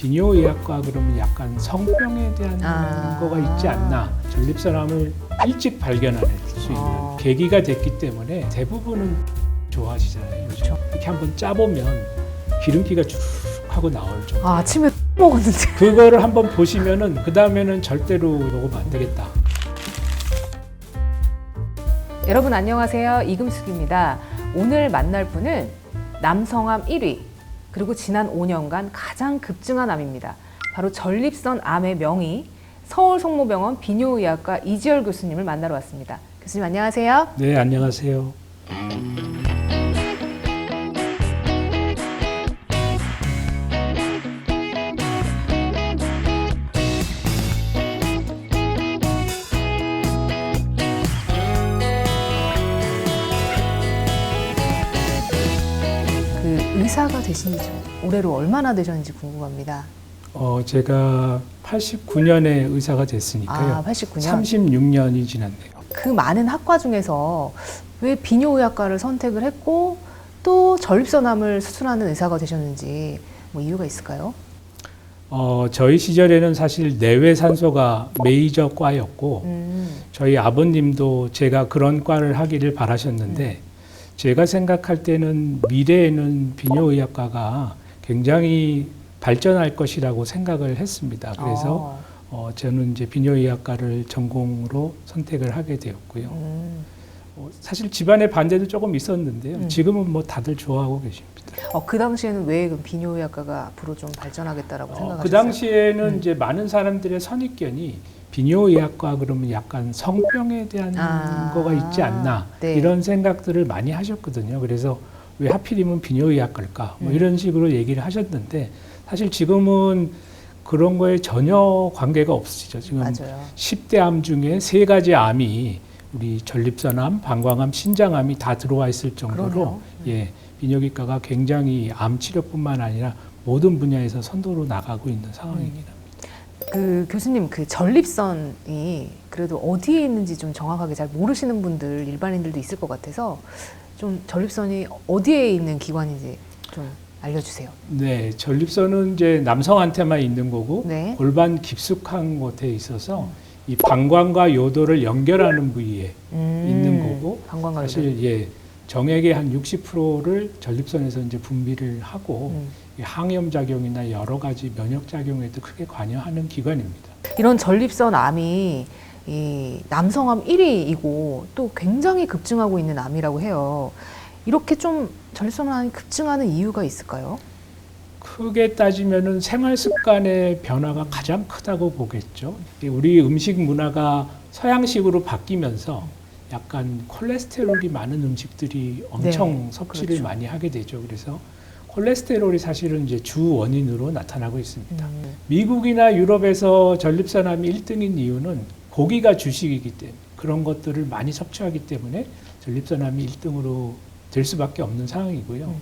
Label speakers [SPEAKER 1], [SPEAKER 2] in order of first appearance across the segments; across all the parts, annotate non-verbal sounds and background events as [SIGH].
[SPEAKER 1] 비뇨의학과 그러면 약간 성병에 대한
[SPEAKER 2] 아.
[SPEAKER 1] 거가 있지 않나 전립선암을 일찍 발견할 수 있는
[SPEAKER 2] 어.
[SPEAKER 1] 계기가 됐기 때문에 대부분은 좋아하시잖아요. 요즘. 이렇게 한번 짜보면 기름기가 쭉 하고 나올 정도.
[SPEAKER 2] 아, 아침에 먹었는데. [LAUGHS]
[SPEAKER 1] 그거를 한번 보시면은 그 다음에는 절대로 먹으면 안 되겠다.
[SPEAKER 2] 여러분 안녕하세요. 이금숙입니다. 오늘 만날 분은 남성암 1위 그리고 지난 5년간 가장 급증한 암입니다. 바로 전립선 암의 명의 서울 성모병원 비뇨의학과 이지열 교수님을 만나러 왔습니다. 교수님 안녕하세요.
[SPEAKER 1] 네, 안녕하세요.
[SPEAKER 2] 되신 지 올해로 얼마나 되셨는지 궁금합니다.
[SPEAKER 1] 어, 제가 89년에 의사가 됐으니까요.
[SPEAKER 2] 아, 89년.
[SPEAKER 1] 36년이 지났네요.
[SPEAKER 2] 그 많은 학과 중에서 왜 비뇨의학과를 선택을 했고 또 전립선암을 수술하는 의사가 되셨는지 뭐 이유가 있을까요?
[SPEAKER 1] 어, 저희 시절에는 사실 내외 산소가 메이저 과였고
[SPEAKER 2] 음,
[SPEAKER 1] 저희 아버님도 제가 그런 과를 하기를 바라셨는데 제가 생각할 때는 미래에는 비뇨의학과가 굉장히 발전할 것이라고 생각을 했습니다. 그래서
[SPEAKER 2] 어,
[SPEAKER 1] 어, 저는 이제 비뇨의학과를 전공으로 선택을 하게 되었고요.
[SPEAKER 2] 음.
[SPEAKER 1] 어, 사실 집안의 반대도 조금 있었는데요.
[SPEAKER 2] 음.
[SPEAKER 1] 지금은 뭐 다들 좋아하고 계십니다.
[SPEAKER 2] 어, 그 당시에는 왜 그럼 비뇨의학과가 앞으로 좀 발전하겠다라고
[SPEAKER 1] 어,
[SPEAKER 2] 생각하셨어요?
[SPEAKER 1] 그 당시에는
[SPEAKER 2] 음.
[SPEAKER 1] 이제 많은 사람들의 선입견이 비뇨의학과 그러면 약간 성병에 대한
[SPEAKER 2] 아,
[SPEAKER 1] 거가 있지 않나
[SPEAKER 2] 네.
[SPEAKER 1] 이런 생각들을 많이 하셨거든요. 그래서 왜 하필이면 비뇨의학과일까 뭐
[SPEAKER 2] 음.
[SPEAKER 1] 이런 식으로 얘기를 하셨는데 사실 지금은 그런 거에 전혀 관계가 없으시죠. 지금
[SPEAKER 2] 맞아요.
[SPEAKER 1] 10대 암 중에 세 가지 암이 우리 전립선암, 방광암, 신장암이 다 들어와 있을 정도로
[SPEAKER 2] 그러네요.
[SPEAKER 1] 예, 비뇨기과가 굉장히 암 치료뿐만 아니라 모든 분야에서 선도로 나가고 있는 상황입니다.
[SPEAKER 2] 그 교수님 그 전립선이 그래도 어디에 있는지 좀 정확하게 잘 모르시는 분들 일반인들도 있을 것 같아서 좀 전립선이 어디에 있는 기관인지 좀 알려주세요.
[SPEAKER 1] 네, 전립선은 이제 남성한테만 있는 거고
[SPEAKER 2] 네.
[SPEAKER 1] 골반 깊숙한 곳에 있어서 이 방광과 요도를 연결하는 부위에
[SPEAKER 2] 음,
[SPEAKER 1] 있는 거고
[SPEAKER 2] 방광과
[SPEAKER 1] 사실 예, 정액의 한 60%를 전립선에서 이제 분비를 하고
[SPEAKER 2] 음.
[SPEAKER 1] 이 항염 작용이나 여러 가지 면역 작용에도 크게 관여하는 기관입니다.
[SPEAKER 2] 이런 전립선 암이 이 남성암 1위이고 또 굉장히 급증하고 있는 암이라고 해요. 이렇게 좀 전립선 암이 급증하는 이유가 있을까요?
[SPEAKER 1] 크게 따지면은 생활 습관의 변화가 가장 크다고 보겠죠. 우리 음식 문화가 서양식으로 바뀌면서 약간 콜레스테롤이 많은 음식들이 엄청
[SPEAKER 2] 네,
[SPEAKER 1] 섭취를
[SPEAKER 2] 그렇죠.
[SPEAKER 1] 많이 하게 되죠. 그래서 콜레스테롤이 사실은 이제 주 원인으로 나타나고 있습니다.
[SPEAKER 2] 음,
[SPEAKER 1] 미국이나 유럽에서 전립선암이 1등인 이유는 고기가 주식이기 때문에 그런 것들을 많이 섭취하기 때문에 전립선암이 1등으로 될 수밖에 없는 상황이고요.
[SPEAKER 2] 음.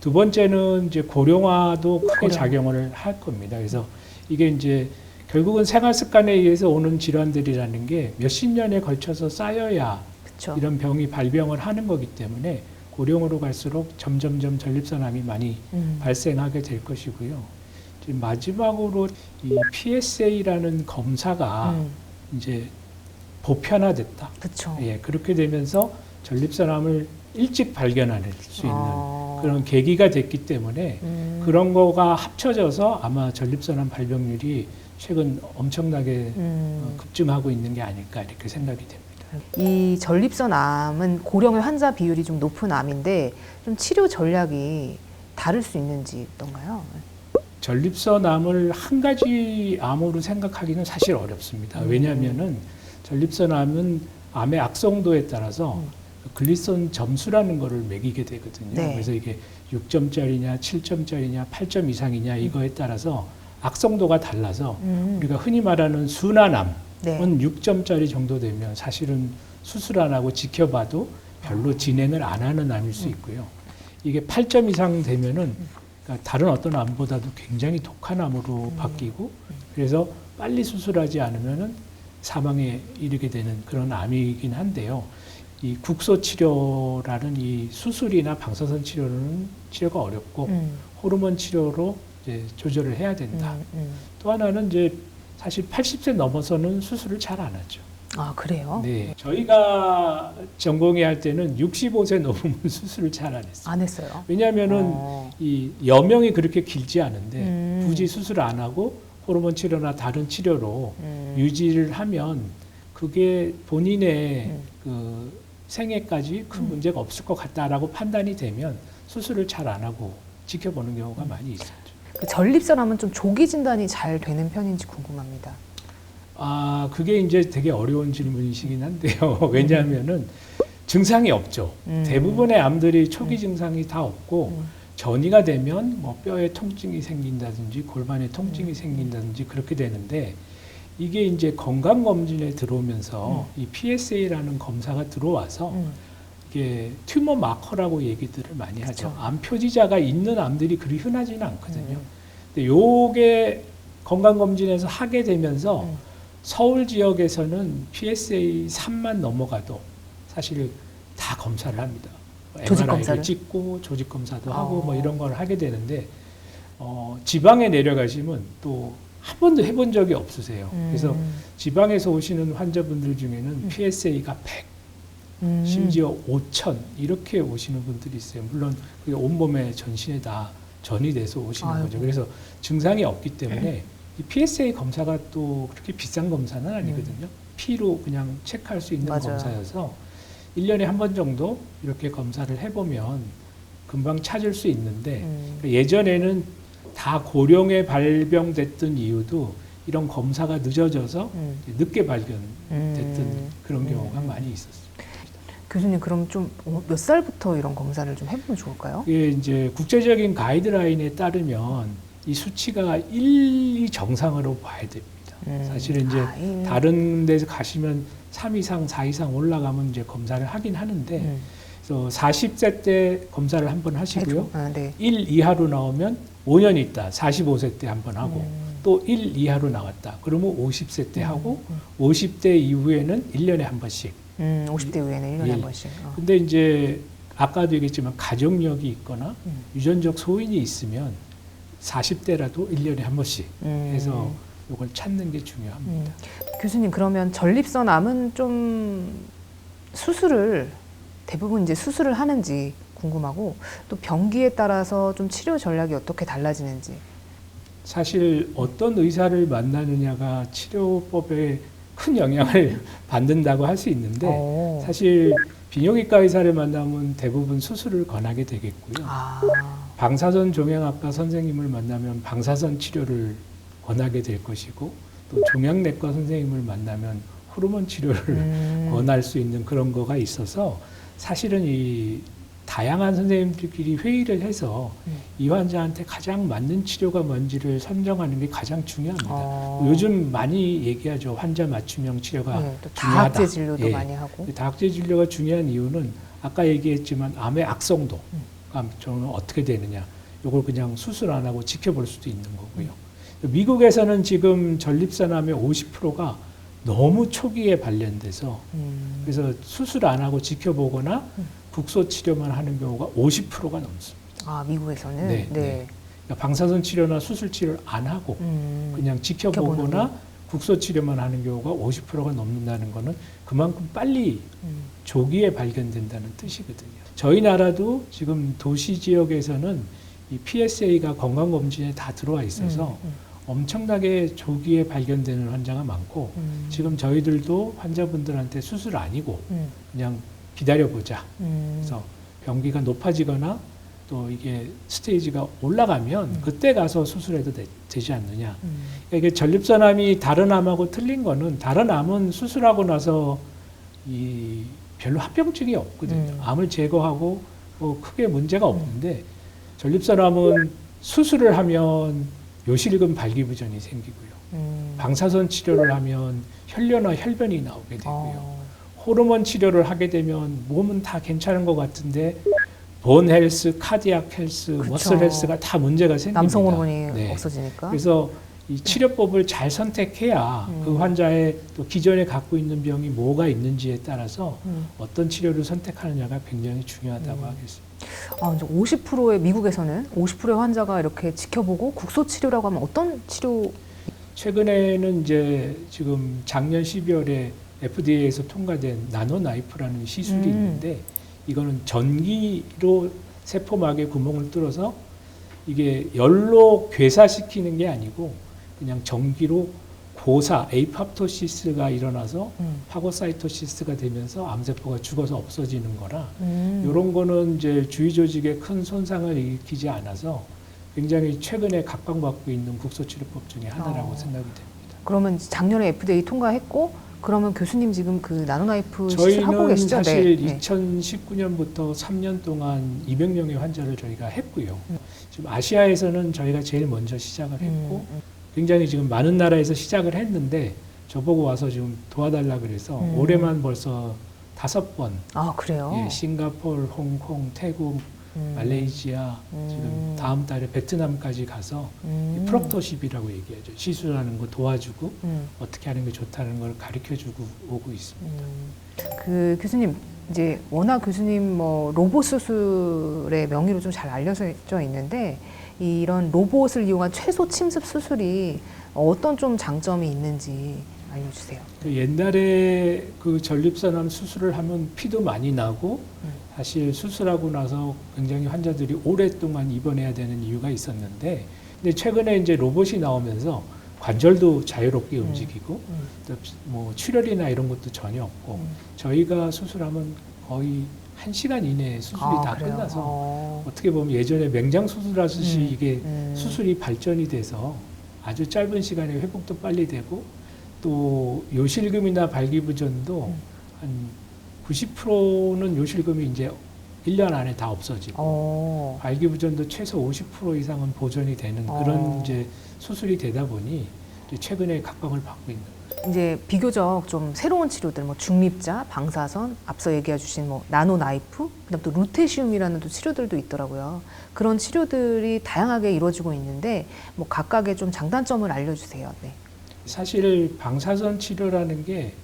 [SPEAKER 1] 두 번째는 이제 고령화도 크게. 작용을 할 겁니다. 그래서 이게 이제 결국은 생활 습관에 의해서 오는 질환들이라는 게 몇십 년에 걸쳐서 쌓여야
[SPEAKER 2] 그렇죠.
[SPEAKER 1] 이런 병이 발병을 하는 거기 때문에 고령으로 갈수록 점점점 전립선암이 많이
[SPEAKER 2] 음,
[SPEAKER 1] 발생하게 될 것이고요. 마지막으로 이 PSA라는 검사가
[SPEAKER 2] 음,
[SPEAKER 1] 이제 보편화됐다.
[SPEAKER 2] 그렇죠.
[SPEAKER 1] 예, 그렇게 되면서 전립선암을 일찍 발견할 수 있는
[SPEAKER 2] 어,
[SPEAKER 1] 그런 계기가 됐기 때문에
[SPEAKER 2] 음,
[SPEAKER 1] 그런 거가 합쳐져서 아마 전립선암 발병률이 최근 엄청나게 어,
[SPEAKER 2] 음,
[SPEAKER 1] 급증하고 있는 게 아닐까 이렇게 생각이 됩니다.
[SPEAKER 2] 이 전립선 암은 고령의 환자 비율이 좀 높은 암인데 좀 치료 전략이 다를 수 있는지 어떤가요?
[SPEAKER 1] 전립선암을 한 가지 암으로 생각하기는 사실 어렵습니다.
[SPEAKER 2] 음.
[SPEAKER 1] 왜냐하면은 전립선암은 암의 악성도에 따라서
[SPEAKER 2] 음.
[SPEAKER 1] 글리선 점수라는 거를 매기게 되거든요.
[SPEAKER 2] 네.
[SPEAKER 1] 그래서 이게 6점짜리냐, 7점짜리냐, 8점 이상이냐
[SPEAKER 2] 음.
[SPEAKER 1] 이거에 따라서 악성도가 달라서
[SPEAKER 2] 음,
[SPEAKER 1] 우리가 흔히 말하는 순환암은
[SPEAKER 2] 네.
[SPEAKER 1] 6점짜리 정도 되면 사실은 수술 안 하고 지켜봐도 별로 진행을 안 하는 암일 수 있고요. 이게 8점 이상 되면은 그러니까 다른 어떤 암보다도 굉장히 독한 암으로 바뀌고 그래서 빨리 수술하지 않으면은 사망에 이르게 되는 그런 암이긴 한데요. 이 국소 치료라는 이 수술이나 방사선 치료는 치료가 어렵고
[SPEAKER 2] 음,
[SPEAKER 1] 호르몬 치료로 이제 조절을 해야 된다.
[SPEAKER 2] 음, 음.
[SPEAKER 1] 또 하나는 이제 사실 80세 넘어서는 수술을 잘 안 하죠.
[SPEAKER 2] 아 그래요?
[SPEAKER 1] 네. 저희가 전공의 할 때는 65세 넘으면 [LAUGHS] 수술을 잘 안 했어요.
[SPEAKER 2] 안 했어요.
[SPEAKER 1] 왜냐하면은
[SPEAKER 2] 어.
[SPEAKER 1] 이 여명이 그렇게 길지 않은데
[SPEAKER 2] 음.
[SPEAKER 1] 굳이 수술 안 하고 호르몬 치료나 다른 치료로
[SPEAKER 2] 음.
[SPEAKER 1] 유지를 하면 그게 본인의
[SPEAKER 2] 음.
[SPEAKER 1] 그 생애까지 큰
[SPEAKER 2] 음.
[SPEAKER 1] 문제가 없을 것 같다라고 판단이 되면 수술을 잘 안 하고 지켜보는 경우가
[SPEAKER 2] 음.
[SPEAKER 1] 많이 있었죠.
[SPEAKER 2] 그 전립선암은 좀 조기 진단이 잘 되는 편인지 궁금합니다.
[SPEAKER 1] 아, 그게 이제 되게 어려운 질문이시긴 한데요. [LAUGHS] 왜냐하면은 증상이 없죠.
[SPEAKER 2] 음.
[SPEAKER 1] 대부분의 암들이 초기
[SPEAKER 2] 음.
[SPEAKER 1] 증상이 다 없고
[SPEAKER 2] 음.
[SPEAKER 1] 전이가 되면 뭐 뼈에 통증이 생긴다든지 골반에 통증이
[SPEAKER 2] 음.
[SPEAKER 1] 생긴다든지 그렇게 되는데 이게 이제 건강 검진에 들어오면서 이 PSA라는 검사가 들어와서
[SPEAKER 2] 음.
[SPEAKER 1] 이게 튜머 마커라고 얘기들을 많이 하죠.
[SPEAKER 2] 그쵸.
[SPEAKER 1] 암 표지자가 있는 암들이 그리 흔하지는 않거든요.
[SPEAKER 2] 음.
[SPEAKER 1] 근데 요게 건강 검진에서 하게 되면서
[SPEAKER 2] 음.
[SPEAKER 1] 서울 지역에서는 PSA 3만 넘어가도 사실 다 검사를 합니다.
[SPEAKER 2] 조직
[SPEAKER 1] MRI 를
[SPEAKER 2] 검사를?
[SPEAKER 1] 찍고 조직 검사도
[SPEAKER 2] 어.
[SPEAKER 1] 하고 뭐 이런 걸 하게 되는데 어, 지방에 내려가시면 또 한 번도 해본 적이 없으세요. 그래서
[SPEAKER 2] 음.
[SPEAKER 1] 지방에서 오시는 환자분들 중에는
[SPEAKER 2] 음.
[SPEAKER 1] PSA가 100,
[SPEAKER 2] 음.
[SPEAKER 1] 심지어 5천 이렇게 오시는 분들이 있어요. 물론 그게 온몸에 전신에 다 전이 돼서 오시는
[SPEAKER 2] 아이고.
[SPEAKER 1] 거죠. 그래서 증상이 없기 때문에 이 PSA 검사가 또 그렇게 비싼 검사는 아니거든요. 피로 그냥 체크할 수 있는
[SPEAKER 2] 음. 맞아요.
[SPEAKER 1] 검사여서 1년에 한 번 정도 이렇게 검사를 해보면 금방 찾을 수 있는데
[SPEAKER 2] 음.
[SPEAKER 1] 예전에는 다 고령에 발병됐던 이유도 이런 검사가 늦어져서
[SPEAKER 2] 음.
[SPEAKER 1] 늦게 발견됐던
[SPEAKER 2] 음.
[SPEAKER 1] 그런
[SPEAKER 2] 음.
[SPEAKER 1] 경우가 많이 있었어요.
[SPEAKER 2] 교수님 그럼 좀 몇 살부터 이런 검사를 좀 해보면 좋을까요?
[SPEAKER 1] 이게 이제 국제적인 가이드라인에 따르면 이 수치가 1, 2 정상으로 봐야 됩니다.
[SPEAKER 2] 음.
[SPEAKER 1] 사실은 이제
[SPEAKER 2] 아, 이-
[SPEAKER 1] 다른 데서 가시면 3 이상, 4 이상 올라가면 이제 검사를 하긴 하는데
[SPEAKER 2] 음.
[SPEAKER 1] 그래서 40세 때 검사를 한 번 하시고요.
[SPEAKER 2] 아, 네.
[SPEAKER 1] 1 이하로 나오면 5년 있다. 45세 때 한 번 하고
[SPEAKER 2] 음.
[SPEAKER 1] 또1 이하로 나왔다. 그러면 50세 때 하고
[SPEAKER 2] 음.
[SPEAKER 1] 50대 이후에는 1년에 한 번씩.
[SPEAKER 2] 음, 50대 이후에는 1년에
[SPEAKER 1] 예.
[SPEAKER 2] 한 번씩. 어.
[SPEAKER 1] 근데 이제 아까도 얘기했지만 가족력이 있거나
[SPEAKER 2] 음.
[SPEAKER 1] 유전적 소인이 있으면 40대라도 1년에 한 번씩
[SPEAKER 2] 음.
[SPEAKER 1] 해서 이걸 찾는 게 중요합니다.
[SPEAKER 2] 교수님 그러면 전립선 암은 좀 수술을 대부분 이제 수술을 하는지 궁금하고 또 병기에 따라서 좀 치료 전략이 어떻게 달라지는지.
[SPEAKER 1] 사실 어떤 의사를 만나느냐가 치료법에 큰 영향을 [LAUGHS] 받는다고 할 수 있는데
[SPEAKER 2] 어.
[SPEAKER 1] 사실 비뇨기과 의사를 만나면 대부분 수술을 권하게 되겠고요.
[SPEAKER 2] 아.
[SPEAKER 1] 방사선 종양학과 선생님을 만나면 방사선 치료를 권하게 될 것이고 또 종양내과 선생님을 만나면 호르몬 치료를
[SPEAKER 2] 음.
[SPEAKER 1] 권할 수 있는 그런 거가 있어서 사실은 이 다양한 선생님들끼리 회의를 해서
[SPEAKER 2] 음.
[SPEAKER 1] 이 환자한테 가장 맞는 치료가 뭔지를 선정하는 게 가장 중요합니다.
[SPEAKER 2] 어.
[SPEAKER 1] 요즘 많이 얘기하죠. 환자 맞춤형 치료가
[SPEAKER 2] 네, 또
[SPEAKER 1] 중요하다.
[SPEAKER 2] 다학제 진료도
[SPEAKER 1] 예.
[SPEAKER 2] 많이 하고.
[SPEAKER 1] 다학제 진료가 중요한 이유는 아까 얘기했지만 암의 악성도,
[SPEAKER 2] 음.
[SPEAKER 1] 암 저는 어떻게 되느냐, 이걸 그냥 수술 안 하고 지켜볼 수도 있는 거고요. 미국에서는 지금 전립선암의 50%가 너무 초기에 발견돼서
[SPEAKER 2] 음.
[SPEAKER 1] 그래서 수술 안 하고 지켜보거나
[SPEAKER 2] 음.
[SPEAKER 1] 국소 치료만 하는 경우가 50%가 넘습니다.
[SPEAKER 2] 아 미국에서는
[SPEAKER 1] 네, 네. 그러니까 방사선 치료나 수술 치료를 안 하고
[SPEAKER 2] 음.
[SPEAKER 1] 그냥 지켜보거나 국소 치료만 하는 경우가 50%가 넘는다는 거는 그만큼 빨리
[SPEAKER 2] 음.
[SPEAKER 1] 조기에 발견된다는 뜻이거든요. 저희 나라도 지금 도시 지역에서는 이 PSA가 건강검진에 다 들어와 있어서
[SPEAKER 2] 음,
[SPEAKER 1] 엄청나게 조기에 발견되는 환자가 많고
[SPEAKER 2] 음.
[SPEAKER 1] 지금 저희들도 환자분들한테 수술 아니고
[SPEAKER 2] 음.
[SPEAKER 1] 그냥 기다려보자.
[SPEAKER 2] 음.
[SPEAKER 1] 그래서 병기가 높아지거나 또 이게 스테이지가 올라가면
[SPEAKER 2] 음.
[SPEAKER 1] 그때 가서 수술해도 되, 지 않느냐.
[SPEAKER 2] 음.
[SPEAKER 1] 그러니까 이게 전립선암이 다른 암하고 틀린 거는 다른 암은 수술하고 나서 이 별로 합병증이 없거든요.
[SPEAKER 2] 음.
[SPEAKER 1] 암을 제거하고 뭐 크게 문제가 없는데 전립선암은 수술을 하면 요실금 발기부전이 생기고요.
[SPEAKER 2] 음.
[SPEAKER 1] 방사선 치료를 하면 혈뇨나 혈변이 나오게 되고요.
[SPEAKER 2] 어.
[SPEAKER 1] 호르몬 치료를 하게 되면 몸은 다 괜찮은 것 같은데 본 헬스, 카디악 헬스,
[SPEAKER 2] 그쵸.
[SPEAKER 1] 머슬 헬스가 다 문제가 생깁니다.
[SPEAKER 2] 남성 호르몬이
[SPEAKER 1] 네.
[SPEAKER 2] 없어지니까.
[SPEAKER 1] 그래서 이 치료법을 잘 선택해야
[SPEAKER 2] 음.
[SPEAKER 1] 그 환자의 또 기존에 갖고 있는 병이 뭐가 있는지에 따라서
[SPEAKER 2] 음.
[SPEAKER 1] 어떤 치료를 선택하느냐가 굉장히 중요하다고
[SPEAKER 2] 음.
[SPEAKER 1] 하겠습니다.
[SPEAKER 2] 아, 이제 50%의 미국에서는 50%의 환자가 이렇게 지켜보고 국소 치료라고 하면 어떤 치료?
[SPEAKER 1] 최근에는 이제 지금 작년 12월에 FDA에서 통과된 나노 나이프라는 시술이
[SPEAKER 2] 음.
[SPEAKER 1] 있는데 이거는 전기로 세포막에 구멍을 뚫어서 이게 열로 괴사시키는 게 아니고 그냥 전기로 고사 에이팝토시스가 일어나서
[SPEAKER 2] 음.
[SPEAKER 1] 파고사이토시스가 되면서 암세포가 죽어서 없어지는 거라
[SPEAKER 2] 음.
[SPEAKER 1] 이런 거는 이제 주위 조직에 큰 손상을 일으키지 않아서 굉장히 최근에 각광받고 있는 국소치료법 중에 하나라고
[SPEAKER 2] 어.
[SPEAKER 1] 생각이 됩니다.
[SPEAKER 2] 그러면 작년에 FDA 통과했고 그러면 교수님 지금 그 나노나이프 시술 하고
[SPEAKER 1] 저희는
[SPEAKER 2] 계시죠?
[SPEAKER 1] 사실
[SPEAKER 2] 네.
[SPEAKER 1] 2019년부터 3년 동안 200명의 환자를 저희가 했고요.
[SPEAKER 2] 음.
[SPEAKER 1] 지금 아시아에서는 저희가 제일 먼저 시작을 했고
[SPEAKER 2] 음,
[SPEAKER 1] 굉장히 지금 많은 나라에서 시작을 했는데 저보고 와서 지금 도와달라 그래서
[SPEAKER 2] 음.
[SPEAKER 1] 올해만 벌써 다섯 번
[SPEAKER 2] 아 그래요?
[SPEAKER 1] 예, 싱가포르, 홍콩, 태국,
[SPEAKER 2] 음.
[SPEAKER 1] 말레이시아
[SPEAKER 2] 음.
[SPEAKER 1] 지금 다음 달에 베트남까지 가서
[SPEAKER 2] 음.
[SPEAKER 1] 프록토십이라고 얘기하죠. 시술하는 거 도와주고
[SPEAKER 2] 음.
[SPEAKER 1] 어떻게 하는 게 좋다는 걸 가르쳐주고 오고 있습니다.
[SPEAKER 2] 음. 그 교수님 이제 워낙 교수님 뭐 로봇 수술의 명의로 좀 잘 알려져 있는데 이런 로봇을 이용한 최소 침습 수술이 어떤 좀 장점이 있는지 알려주세요.
[SPEAKER 1] 그 옛날에 그 전립선암 수술을 하면 피도 많이 나고
[SPEAKER 2] 음.
[SPEAKER 1] 사실 수술하고 나서 굉장히 환자들이 오랫동안 입원해야 되는 이유가 있었는데 근데 최근에 이제 로봇이 나오면서 관절도 자유롭게
[SPEAKER 2] 음.
[SPEAKER 1] 움직이고
[SPEAKER 2] 음.
[SPEAKER 1] 또뭐 출혈이나 이런 것도 전혀 없고
[SPEAKER 2] 음.
[SPEAKER 1] 저희가 수술하면 거의 한 시간 이내에 수술이
[SPEAKER 2] 아,
[SPEAKER 1] 다
[SPEAKER 2] 그래요?
[SPEAKER 1] 끝나서
[SPEAKER 2] 어.
[SPEAKER 1] 어떻게 보면 예전에 맹장 수술하듯이
[SPEAKER 2] 음.
[SPEAKER 1] 이게
[SPEAKER 2] 음.
[SPEAKER 1] 수술이 발전이 돼서 아주 짧은 시간에 회복도 빨리 되고 또 요실금이나 발기부전도
[SPEAKER 2] 음.
[SPEAKER 1] 한 90%는 요실금이 이제 1년 안에 다 없어지고
[SPEAKER 2] 어.
[SPEAKER 1] 발기부전도 최소 50% 이상은 보존이 되는
[SPEAKER 2] 어.
[SPEAKER 1] 그런 이제 수술이 되다 보니 이제 최근에 각광을 받고 있는.
[SPEAKER 2] 이제 비교적 좀 새로운 치료들, 뭐 중립자, 방사선, 앞서 얘기해 주신 뭐 나노 나이프, 그다음 또 루테시움이라는 또 치료들도 있더라고요. 그런 치료들이 다양하게 이루어지고 있는데 뭐 각각의 좀 장단점을 알려 주세요. 네.
[SPEAKER 1] 사실 방사선 치료라는 게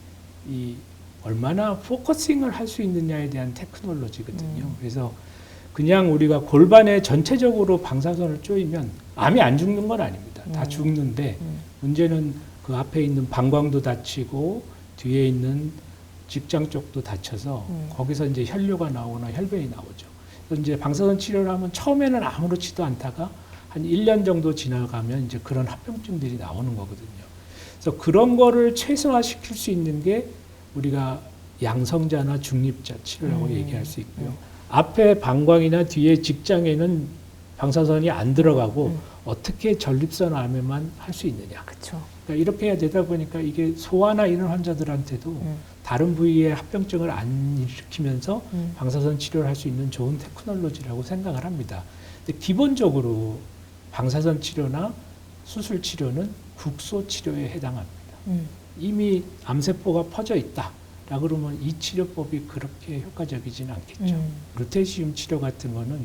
[SPEAKER 1] 이 얼마나 포커싱을 할 수 있느냐에 대한 테크놀로지거든요.
[SPEAKER 2] 음.
[SPEAKER 1] 그래서 그냥 우리가 골반에 전체적으로 방사선을 쪼이면 암이 안 죽는 건 아닙니다. 다
[SPEAKER 2] 음.
[SPEAKER 1] 죽는데
[SPEAKER 2] 음.
[SPEAKER 1] 문제는 그 앞에 있는 방광도 다치고 뒤에 있는 직장 쪽도 다쳐서
[SPEAKER 2] 음.
[SPEAKER 1] 거기서 이제 혈뇨가 나오거나 혈변이 나오죠. 그래서 이제 방사선 치료를 하면 처음에는 아무렇지도 않다가 한 1년 정도 지나가면 이제 그런 합병증들이 나오는 거거든요. 그래서 그런 거를 최소화시킬 수 있는 게 우리가 양성자나 중립자 치료라고
[SPEAKER 2] 음.
[SPEAKER 1] 얘기할 수 있고요.
[SPEAKER 2] 음.
[SPEAKER 1] 앞에 방광이나 뒤에 직장에는 방사선이 안 들어가고
[SPEAKER 2] 음.
[SPEAKER 1] 어떻게 전립선 암에만 할 수 있느냐.
[SPEAKER 2] 그렇죠.
[SPEAKER 1] 그러니까 이렇게 해야 되다 보니까 이게 소아나 이런 환자들한테도
[SPEAKER 2] 음.
[SPEAKER 1] 다른 부위에 합병증을 안 일으키면서
[SPEAKER 2] 음.
[SPEAKER 1] 방사선 치료를 할 수 있는 좋은 테크놀로지라고 생각을 합니다. 근데 기본적으로 방사선 치료나 수술 치료는 국소 치료에 해당합니다.
[SPEAKER 2] 음.
[SPEAKER 1] 이미 암세포가 퍼져 있다. 라 그러면 이 치료법이 그렇게 효과적이지는 않겠죠.
[SPEAKER 2] 음.
[SPEAKER 1] 루테시움 치료 같은 거는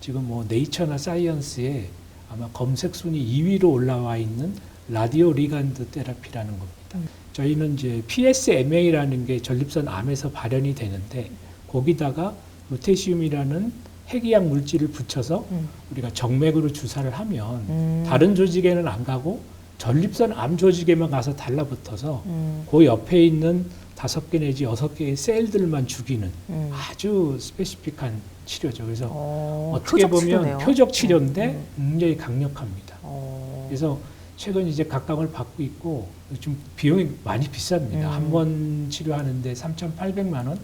[SPEAKER 1] 지금 뭐 네이처나 사이언스에 아마 검색 순위 2위로 올라와 있는 라디오 리간드 테라피라는 겁니다.
[SPEAKER 2] 음.
[SPEAKER 1] 저희는 이제 PSMA라는 게 전립선 암에서 발현이 되는데 거기다가 루테시움이라는 핵이약 물질을 붙여서
[SPEAKER 2] 음.
[SPEAKER 1] 우리가 정맥으로 주사를 하면
[SPEAKER 2] 음.
[SPEAKER 1] 다른 조직에는 안 가고 전립선 암 조직에만 가서 달라붙어서
[SPEAKER 2] 음.
[SPEAKER 1] 그 옆에 있는 다섯 개 내지 여섯 개의 셀들만 죽이는
[SPEAKER 2] 음.
[SPEAKER 1] 아주 스페시픽한 치료죠. 그래서
[SPEAKER 2] 어,
[SPEAKER 1] 어떻게 보면
[SPEAKER 2] 치료네요.
[SPEAKER 1] 표적 치료인데
[SPEAKER 2] 음.
[SPEAKER 1] 굉장히 강력합니다.
[SPEAKER 2] 어.
[SPEAKER 1] 그래서 최근 이제 각광을 받고 있고 좀 비용이 많이 비쌉니다.
[SPEAKER 2] 음.
[SPEAKER 1] 한번 치료하는데 3,800만 원.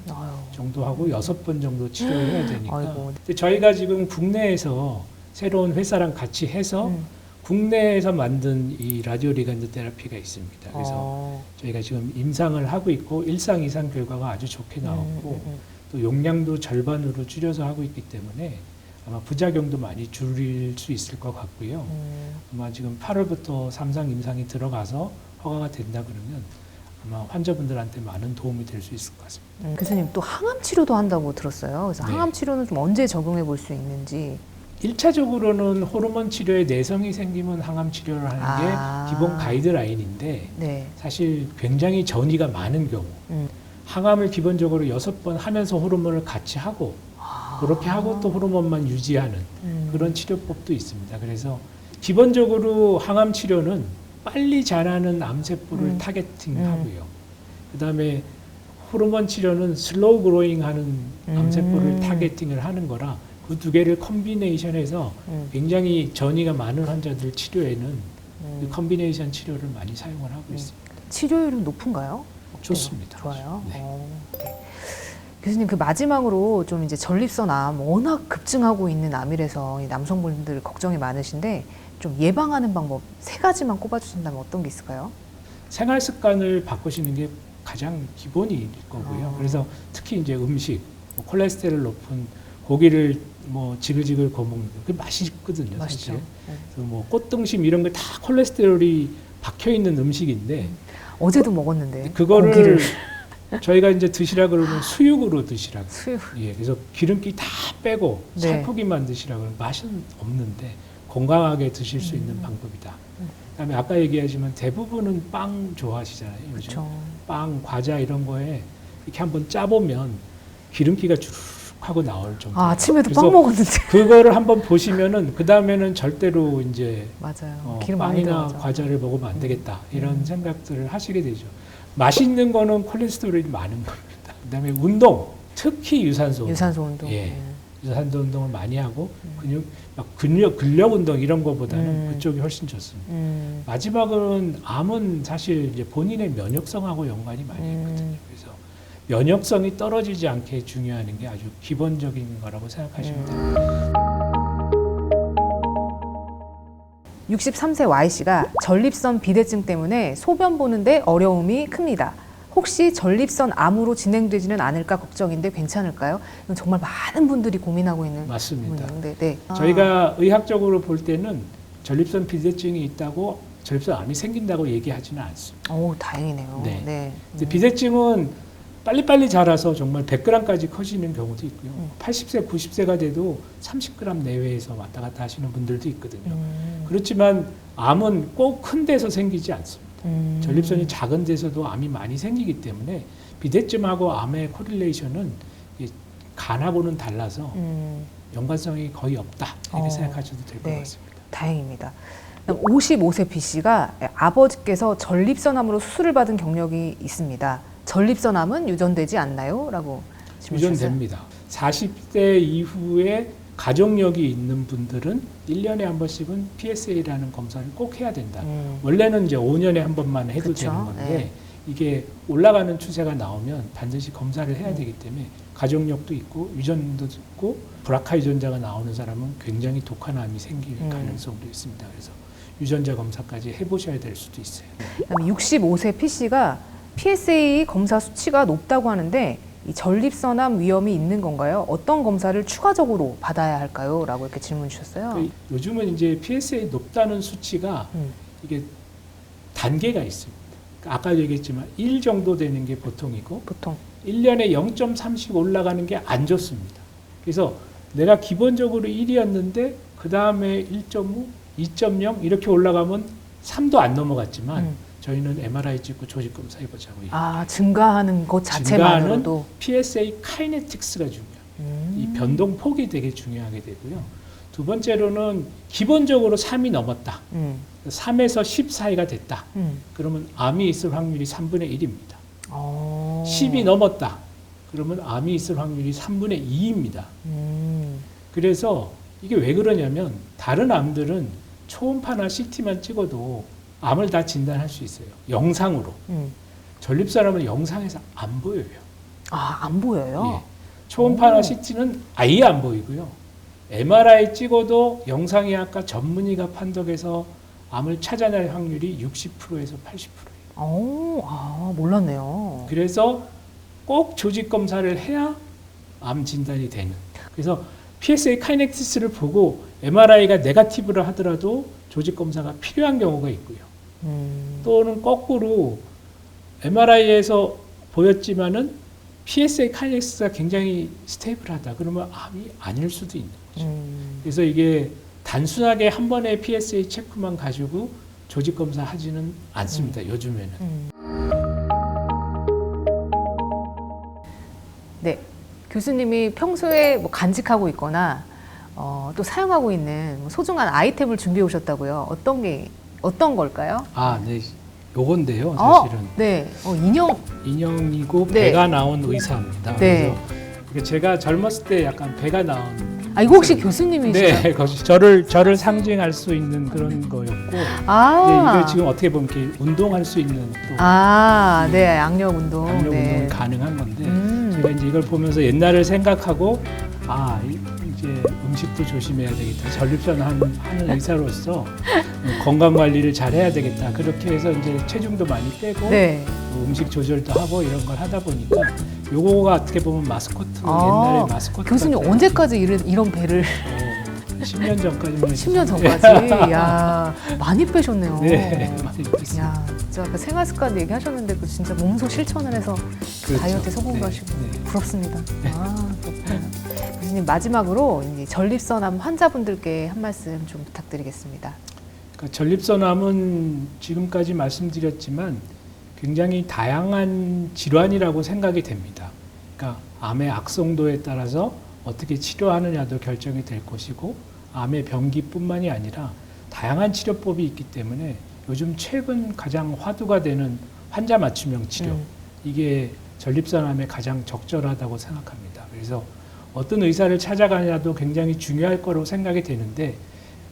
[SPEAKER 1] 정도 하고 여섯 번 정도 치료를 해야 되니까.
[SPEAKER 2] 아이고.
[SPEAKER 1] 근데 저희가 지금 국내에서 새로운 회사랑 같이 해서
[SPEAKER 2] 음.
[SPEAKER 1] 국내에서 만든 이 라디오 리간드 테라피가 있습니다. 그래서
[SPEAKER 2] 어.
[SPEAKER 1] 저희가 지금 임상을 하고 있고 일상 이상 결과가 아주 좋게 나왔고
[SPEAKER 2] 음, 음,
[SPEAKER 1] 또 용량도 절반으로 줄여서 하고 있기 때문에 아마 부작용도 많이 줄일 수 있을 것 같고요.
[SPEAKER 2] 음.
[SPEAKER 1] 아마 지금 8월부터 삼상 임상이 들어가서 허가가 된다 그러면 아마 환자분들한테 많은 도움이 될 수 있을 것 같습니다.
[SPEAKER 2] 음, 교수님 또 항암 치료도 한다고 들었어요. 그래서
[SPEAKER 1] 네.
[SPEAKER 2] 항암 치료는 좀 언제 적용해 볼 수 있는지.
[SPEAKER 1] 일차적으로는 호르몬 치료에 내성이 생기면 항암 치료를 하는
[SPEAKER 2] 아.
[SPEAKER 1] 게 기본 가이드라인인데
[SPEAKER 2] 네.
[SPEAKER 1] 사실 굉장히 전이가 많은 경우
[SPEAKER 2] 음.
[SPEAKER 1] 항암을 기본적으로 여섯 번 하면서 호르몬을 같이 하고 그렇게 하고 또 호르몬만 유지하는
[SPEAKER 2] 음.
[SPEAKER 1] 그런 치료법도 있습니다. 그래서 기본적으로 항암 치료는 빨리 자라는 암세포를
[SPEAKER 2] 음.
[SPEAKER 1] 타겟팅하고요. 그다음에 호르몬 치료는 슬로우 그로잉 하는
[SPEAKER 2] 음.
[SPEAKER 1] 암세포를 타겟팅을 하는 거라 그 두 개를 컨비네이션해서
[SPEAKER 2] 음.
[SPEAKER 1] 굉장히 전이가 많은 환자들 치료에는
[SPEAKER 2] 음.
[SPEAKER 1] 그 컨비네이션 치료를 많이 사용을 하고 있습니다.
[SPEAKER 2] 치료율은 높은가요?
[SPEAKER 1] 좋습니다.
[SPEAKER 2] 좋아요.
[SPEAKER 1] 네.
[SPEAKER 2] 어, 네. 교수님 그 마지막으로 좀 이제 전립선 암 워낙 급증하고 있는 암이라서 이 남성분들 걱정이 많으신데 좀 예방하는 방법 세 가지만 꼽아주신다면 어떤 게 있을까요?
[SPEAKER 1] 생활 습관을 바꾸시는 게 가장 기본일 거고요.
[SPEAKER 2] 아.
[SPEAKER 1] 그래서 특히 이제 음식, 뭐 콜레스테롤 높은 고기를 뭐 지글지글 거먹는 거, 그 맛있거든요. 사실.
[SPEAKER 2] 네.
[SPEAKER 1] 그래서 뭐 꽃등심 이런 거다 콜레스테롤이 박혀 있는 음식인데
[SPEAKER 2] 어제도 먹었는데
[SPEAKER 1] 그거를
[SPEAKER 2] 고기를 [LAUGHS]
[SPEAKER 1] 저희가 이제 드시라 그러면 수육으로 드시라고.
[SPEAKER 2] 수육
[SPEAKER 1] 예, 그래서 기름기 다 빼고
[SPEAKER 2] 네.
[SPEAKER 1] 살코기만 드시라 그러면 맛은 없는데 건강하게 드실 수 있는
[SPEAKER 2] 음.
[SPEAKER 1] 방법이다.
[SPEAKER 2] 음.
[SPEAKER 1] 그다음에 아까 얘기하지만 대부분은 빵 좋아하시잖아요. 요즘.
[SPEAKER 2] 그렇죠.
[SPEAKER 1] 빵, 과자 이런 거에 이렇게 한번 짜보면 기름기가 주르륵 하고 나올 정도.
[SPEAKER 2] 아, 아침에도 빵 먹었는데 [LAUGHS]
[SPEAKER 1] 그거를 한번 보시면은 그 다음에는 절대로 이제
[SPEAKER 2] 맞아요.
[SPEAKER 1] 어,
[SPEAKER 2] 기름 많이
[SPEAKER 1] 빵이나
[SPEAKER 2] 들어가죠.
[SPEAKER 1] 과자를 먹으면 안 되겠다 이런
[SPEAKER 2] 음.
[SPEAKER 1] 생각들을 하시게 되죠. 맛있는 거는 콜레스테롤이 많은 겁니다. 그다음에 운동, 특히 유산소, 운동.
[SPEAKER 2] 유산소 운동.
[SPEAKER 1] 예.
[SPEAKER 2] 네.
[SPEAKER 1] 유산소 운동을 많이 하고
[SPEAKER 2] 음.
[SPEAKER 1] 근육 막 근력 근력 운동 이런 거보다는
[SPEAKER 2] 음.
[SPEAKER 1] 그쪽이 훨씬 좋습니다.
[SPEAKER 2] 음.
[SPEAKER 1] 마지막은 암은 사실 이제 본인의 면역성하고 연관이 많이
[SPEAKER 2] 음.
[SPEAKER 1] 있거든요. 그래서 면역성이 떨어지지 않게 중요한 게 아주 기본적인 거라고 생각하시면
[SPEAKER 2] 음.
[SPEAKER 1] 됩니다.
[SPEAKER 2] 63세 Y씨가 전립선 비대증 때문에 소변 보는데 어려움이 큽니다. 혹시 전립선 암으로 진행되지는 않을까 걱정인데 괜찮을까요? 이건 정말 많은 분들이 고민하고 있는
[SPEAKER 1] 맞습니다.
[SPEAKER 2] 부분인데, 네. 아,
[SPEAKER 1] 저희가 의학적으로 볼 때는 전립선 비대증이 있다고 전립선 암이 생긴다고 얘기하지는 않습니다.
[SPEAKER 2] 오 다행이네요.
[SPEAKER 1] 네.
[SPEAKER 2] 네. 음.
[SPEAKER 1] 비대증은 빨리빨리 자라서 정말 100g까지 커지는 경우도 있고요.
[SPEAKER 2] 음.
[SPEAKER 1] 80세, 90세가 돼도 30g 내외에서 왔다 갔다 하시는 분들도 있거든요.
[SPEAKER 2] 음.
[SPEAKER 1] 그렇지만 암은 꼭 큰 데서 생기지 않습니다.
[SPEAKER 2] 음.
[SPEAKER 1] 전립선이 작은 데서도 암이 많이 생기기 때문에 비대증하고 암의 코릴레이션은 간하고는 달라서
[SPEAKER 2] 음.
[SPEAKER 1] 연관성이 거의 없다 이렇게
[SPEAKER 2] 어,
[SPEAKER 1] 생각하셔도 될것
[SPEAKER 2] 네.
[SPEAKER 1] 같습니다.
[SPEAKER 2] 다행입니다. 55세 B 씨가 아버지께서 전립선암으로 수술을 받은 경력이 있습니다. 전립선암은 유전되지 않나요? 라고 질문.
[SPEAKER 1] 유전됩니다. 40대 이후에 가족력이 있는 분들은 1년에 한 번씩은 PSA라는 검사를 꼭 해야 된다.
[SPEAKER 2] 음.
[SPEAKER 1] 원래는 이제 5년에 한 번만 해도
[SPEAKER 2] 그쵸.
[SPEAKER 1] 되는 건데
[SPEAKER 2] 네.
[SPEAKER 1] 이게 올라가는 추세가 나오면 반드시 검사를 해야
[SPEAKER 2] 음.
[SPEAKER 1] 되기 때문에 가족력도 있고 유전도 있고 브라카 유전자가 나오는 사람은 굉장히 독한 암이 생길
[SPEAKER 2] 음.
[SPEAKER 1] 가능성도 있습니다. 그래서 유전자 검사까지 해보셔야 될 수도 있어요.
[SPEAKER 2] 그다음에 65세 P 씨가 PSA 검사 수치가 높다고 하는데 이 전립선암 위험이 있는 건가요? 어떤 검사를 추가적으로 받아야 할까요? 라고 이렇게 질문 주셨어요.
[SPEAKER 1] 그 요즘은 이제 PSA 높다는 수치가
[SPEAKER 2] 음.
[SPEAKER 1] 이게 단계가 있습니다. 그러니까 아까 얘기했지만 1 정도 되는 게 보통이고
[SPEAKER 2] 보통
[SPEAKER 1] 1년에 0.3씩 올라가는 게 안 좋습니다. 그래서 내가 기본적으로 1이었는데 그 다음에 1.5, 2.0 이렇게 올라가면 3도 안 넘어갔지만
[SPEAKER 2] 음.
[SPEAKER 1] 저희는 MRI 찍고 조직 검사 해보자고.
[SPEAKER 2] 아 증가하는 것 자체만으로도
[SPEAKER 1] PSA 카이네틱스가 중요해요.
[SPEAKER 2] 음.
[SPEAKER 1] 이 변동 폭이 되게 중요하게 되고요. 두 번째로는 기본적으로 3이 넘었다.
[SPEAKER 2] 음.
[SPEAKER 1] 3에서 10 사이가 됐다.
[SPEAKER 2] 음.
[SPEAKER 1] 그러면 암이 있을 확률이 3분의 1입니다.
[SPEAKER 2] 어.
[SPEAKER 1] 10이 넘었다. 그러면 암이 있을 확률이 3분의 2입니다.
[SPEAKER 2] 음.
[SPEAKER 1] 그래서 이게 왜 그러냐면 다른 암들은 초음파나 CT만 찍어도 암을 다 진단할 수 있어요. 영상으로.
[SPEAKER 2] 음.
[SPEAKER 1] 전립선암은 영상에서 안 보여요.
[SPEAKER 2] 아 안 보여요.
[SPEAKER 1] 예. 초음파나
[SPEAKER 2] 오.
[SPEAKER 1] CT는 아예 안 보이고요. MRI 찍어도 영상이 아까 전문의가 판독해서 암을 찾아낼 확률이 60%에서 80%예요.
[SPEAKER 2] 오, 아 몰랐네요.
[SPEAKER 1] 그래서 꼭 조직 검사를 해야 암 진단이 되는. 그래서 PSA 카이넥티스를 보고 MRI가 네가티브를 하더라도 조직 검사가 필요한 경우가 있고요.
[SPEAKER 2] 음.
[SPEAKER 1] 또는 거꾸로 MRI에서 보였지만은 PSA 카이넥스가 굉장히 스테이블하다. 그러면 암이 아닐 수도 있는 거죠.
[SPEAKER 2] 음.
[SPEAKER 1] 그래서 이게 단순하게 한 번의 PSA 체크만 가지고 조직 검사 하지는 않습니다. 요즘에는.
[SPEAKER 2] 음. 네, 교수님이 평소에 뭐 간직하고 있거나 어, 또 사용하고 있는 뭐 소중한 아이템을 준비해 오셨다고요. 어떤 게 어떤 걸까요?
[SPEAKER 1] 아, 네. 요건데요.
[SPEAKER 2] 어,
[SPEAKER 1] 사실은
[SPEAKER 2] 네, 어, 인형.
[SPEAKER 1] 인형이고
[SPEAKER 2] 네.
[SPEAKER 1] 배가 나온 의사입니다.
[SPEAKER 2] 네.
[SPEAKER 1] 그래서 제가 젊었을 때 약간 배가 나온
[SPEAKER 2] 아 이거 혹시 교수님이시죠?
[SPEAKER 1] 네, [LAUGHS] 거기 저를 저를 상징할 수 있는 그런 거였고
[SPEAKER 2] 아,
[SPEAKER 1] 네, 이걸 지금 어떻게 보면 이렇게 운동할 수 있는 또
[SPEAKER 2] 아, 네, 악력 운동.
[SPEAKER 1] 강력
[SPEAKER 2] 네.
[SPEAKER 1] 운동이 가능한 건데
[SPEAKER 2] 음.
[SPEAKER 1] 제가 이제 이걸 보면서 옛날을 생각하고 아 이- 이제 음식도 조심해야 되겠다 전립선 한, 하는 의사로서 건강 관리를 잘 해야 되겠다 그렇게 해서 이제 체중도 많이 빼고
[SPEAKER 2] 네.
[SPEAKER 1] 뭐 음식 조절도 하고 이런 걸 하다 보니까 요거가 어떻게 보면 마스코트
[SPEAKER 2] 아,
[SPEAKER 1] 옛날에 마스코트
[SPEAKER 2] 교수님
[SPEAKER 1] 같은
[SPEAKER 2] 언제까지 이런, 이런 배를
[SPEAKER 1] 어, 10년 전까지만 [LAUGHS] 해도
[SPEAKER 2] 10년 전까지 [LAUGHS] 야 많이 빼셨네요.
[SPEAKER 1] 네 많이.
[SPEAKER 2] 야 진짜 아까 생활 습관 얘기하셨는데 그 진짜 몸소 실천을 해서
[SPEAKER 1] 그렇죠.
[SPEAKER 2] 다이어트에 성공도
[SPEAKER 1] 네,
[SPEAKER 2] 하시고
[SPEAKER 1] 네.
[SPEAKER 2] 부럽습니다. 아 그렇구나. 교수님 마지막으로 전립선암 환자분들께 한 말씀 좀 부탁드리겠습니다.
[SPEAKER 1] 그러니까 전립선암은 지금까지 말씀드렸지만 굉장히 다양한 질환이라고 생각이 됩니다. 그러니까 암의 악성도에 따라서 어떻게 치료하느냐도 결정이 될 것이고 암의 병기뿐만이 아니라 다양한 치료법이 있기 때문에 요즘 최근 가장 화두가 되는 환자 맞춤형 치료
[SPEAKER 2] 음.
[SPEAKER 1] 이게 전립선암에 가장 적절하다고 생각합니다. 그래서 어떤 의사를 찾아가냐도 굉장히 중요할 거로 생각이 되는데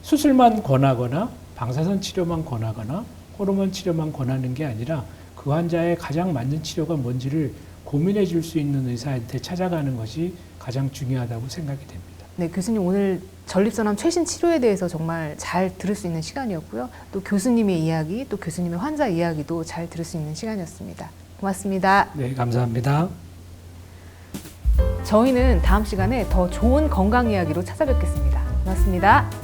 [SPEAKER 1] 수술만 권하거나 방사선 치료만 권하거나 호르몬 치료만 권하는 게 아니라 그 환자의 가장 맞는 치료가 뭔지를 고민해 줄 수 있는 의사한테 찾아가는 것이 가장 중요하다고 생각이 됩니다.
[SPEAKER 2] 네 교수님 오늘 전립선암 최신 치료에 대해서 정말 잘 들을 수 있는 시간이었고요. 또 교수님의 이야기, 또 교수님의 환자 이야기도 잘 들을 수 있는 시간이었습니다. 고맙습니다.
[SPEAKER 1] 네, 감사합니다.
[SPEAKER 2] 저희는 다음 시간에 더 좋은 건강 이야기로 찾아뵙겠습니다. 고맙습니다.